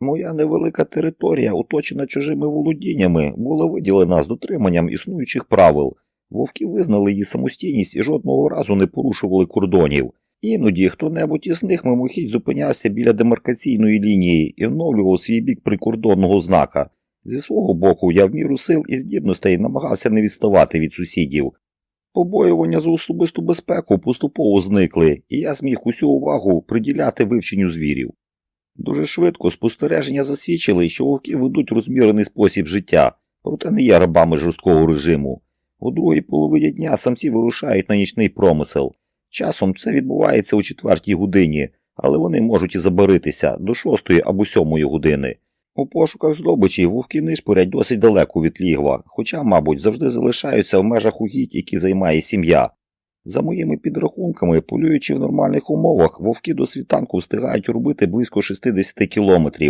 Моя невелика територія, оточена чужими володіннями, була виділена з дотриманням існуючих правил. Вовки визнали її самостійність і жодного разу не порушували кордонів. Іноді хто-небудь із них мимохідь зупинявся біля демаркаційної лінії і вновлював свій бік прикордонного знака. Зі свого боку, я в міру сил і здібностей намагався не відставати від сусідів. Побоювання за особисту безпеку поступово зникли, і я зміг усю увагу приділяти вивченню звірів. Дуже швидко спостереження засвідчили, що вовки ведуть розмірений спосіб життя, проте не є рабами жорсткого режиму. У другій половині дня самці вирушають на нічний промисел. Часом це відбувається у четвертій годині, але вони можуть і забаритися до шостої або сьомої години. У пошуках здобичі вовки нишпорять досить далеко від лігва, хоча, мабуть, завжди залишаються в межах угідь, які займає сім'я. За моїми підрахунками, полюючи в нормальних умовах, вовки до світанку встигають робити близько 60 кілометрів.